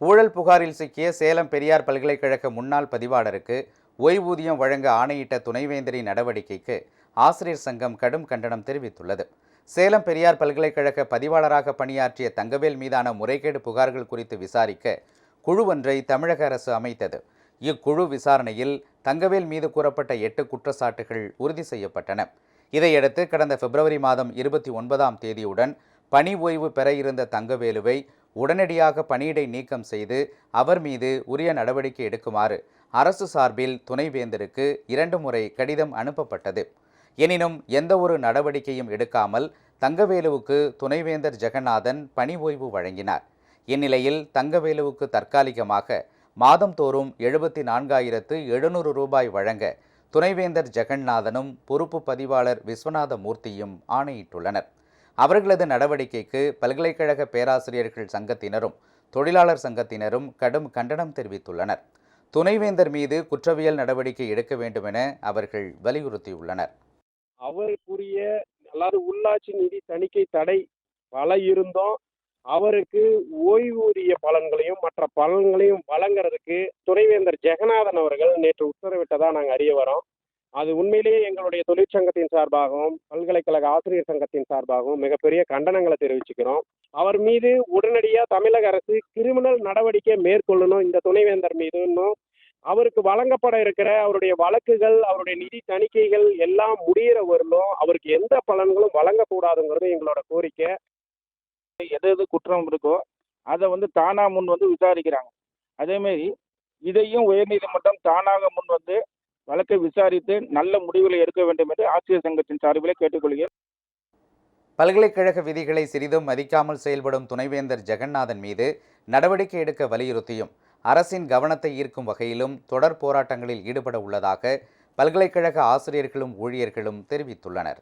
ஊழல் புகாரில் சிக்கிய சேலம் பெரியார் பல்கலைக்கழக முன்னாள் பதிவாளருக்கு ஓய்வூதியம் வழங்க ஆணையிட்ட துணைவேந்தரின் நடவடிக்கைக்கு ஆசிரியர் சங்கம் கடும் கண்டனம் தெரிவித்துள்ளது. சேலம் பெரியார் பல்கலைக்கழக பதிவாளராக பணியாற்றிய தங்கவேல் மீதான முறைகேடு புகார்கள் குறித்து விசாரிக்க குழு ஒன்றை தமிழக அரசு அமைத்தது. இக்குழு விசாரணையில் தங்கவேல் மீது கூறப்பட்ட எட்டு குற்றச்சாட்டுகள் உறுதி செய்யப்பட்டன. இதையடுத்து கடந்த பிப்ரவரி மாதம் இருபத்தி ஒன்பதாம் தேதியுடன் பணி ஓய்வு பெற இருந்த தங்கவேலுவை உடனடியாக பணியிடை நீக்கம் செய்து அவர் மீது உரிய நடவடிக்கை எடுக்குமாறு அரசு சார்பில் துணைவேந்தருக்கு இரண்டு முறை கடிதம் அனுப்பப்பட்டது. எனினும் எந்தவொரு நடவடிக்கையும் எடுக்காமல் தங்கவேலுவுக்கு துணைவேந்தர் ஜெகநாதன் பணி ஓய்வு வழங்கினார். இந்நிலையில் தங்கவேலுவுக்கு தற்காலிகமாக மாதந்தோறும் எழுபத்தி நான்காயிரத்து எழுநூறு ரூபாய் வழங்க துணைவேந்தர் ஜெகநாதனும் பொறுப்பு பதிவாளர் விஸ்வநாத மூர்த்தியும் ஆணையிட்டுள்ளனர். அவர்களது நடவடிக்கைக்கு பல்கலைக்கழக பேராசிரியர்கள் சங்கத்தினரும் தொழிலாளர் சங்கத்தினரும் கடும் கண்டனம் தெரிவித்துள்ளனர். துணைவேந்தர் மீது குற்றவியல் நடவடிக்கை எடுக்க வேண்டுமென அவர்கள் வலியுறுத்தியுள்ளனர். அவருக்குரிய அதாவது உள்ளாட்சி நிதி தணிக்கை தடை பல இருந்தும். அவருக்கு ஓய்வூதிய பலன்களையும் மற்ற பலன்களையும் வழங்குறதுக்கு துணைவேந்தர் ஜெகநாதன் அவர்கள் நேற்று உத்தரவிட்டதா நாங்கள் அறிய வரோம். அது உண்மையிலேயே எங்களுடைய தொழிற்சங்கத்தின் சார்பாகவும் பல்கலைக்கழக ஆசிரியர் சங்கத்தின் சார்பாகவும் மிகப்பெரிய கண்டனங்களை தெரிவிச்சுக்கிறோம். அவர் மீது உடனடியாக தமிழக அரசு கிரிமினல் நடவடிக்கை மேற்கொள்ளணும் இந்த துணைவேந்தர் மீதுன்னும் அவருக்கு வழங்கப்பட இருக்கிற அவருடைய வழக்குகள் அவருடைய நிதி தணிக்கைகள் எல்லாம் முடிகிற வரலும் அவருக்கு எந்த பலன்களும் வழங்கக்கூடாதுங்கிறது எங்களோட கோரிக்கை. எது எது குற்றம் இருக்கோ அதை வந்து தானா முன் வந்து விசாரிக்கிறாங்க. அதேமாரி இதையும் உயர்நீதிமன்றம் தானாக முன் வந்து வழக்கை விசாரித்து நல்ல முடிவுகளை எடுக்க வேண்டும் என்று ஆசிரியர் சங்கத்தின் சார்பிலே கேட்டுக்கொள்கிறேன். பல்கலைக்கழக விதிகளை சிறிதும் மதிக்காமல் செயல்படும் துணைவேந்தர் ஜெகநாதன் மீது நடவடிக்கை எடுக்க வலியுறுத்தியும் அரசின் கவனத்தை ஈர்க்கும் வகையிலும் தொடர் போராட்டங்களில் ஈடுபட உள்ளதாக பல்கலைக்கழக ஆசிரியர்களும் ஊழியர்களும் தெரிவித்துள்ளனர்.